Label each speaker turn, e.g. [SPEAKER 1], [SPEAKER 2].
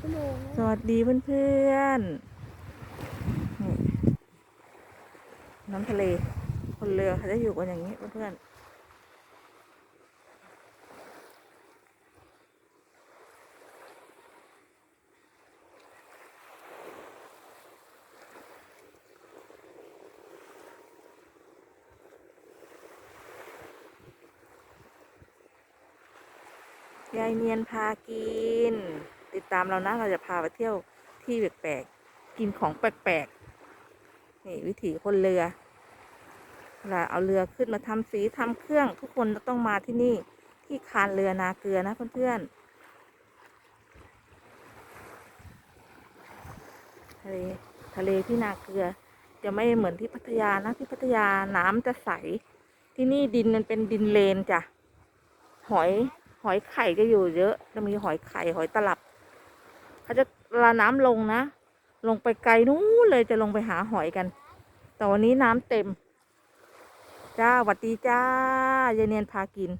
[SPEAKER 1] ชั่วโมง
[SPEAKER 2] สวัสดีเพื่อนๆนี่น้ำทะเล คนเรือเขาจะอยู่กันอย่างนี้เพื่อนๆยายเนียนพากิน ติดตามเรานะ เราจะพาไปเที่ยวที่แปลกๆ กินของแปลกๆ นี่วิถีคนเรือเวลาเอาเรือขึ้นมาทำสีทำเครื่อง ทุกคนต้องมาที่นี่ที่คานเรือนาเกลือนะเพื่อนๆ ทะเลทะเลที่นาเกลือ จะไม่เหมือนที่พัทยานะที่พัทยาน้ำจะใส ที่นี่ดินมันเป็นดินเลนจ้ะหอยหอยไข่จะอยู่เยอะจะมีหอยไข่หอยตลับ เขาจะลาน้ำลงนะ ลงไปไกลนู้นเลยจะลงไปหาหอยกัน แต่วันนี้น้ำเต็ม จ้าหวัดดีจ้ายายเนียนพากิน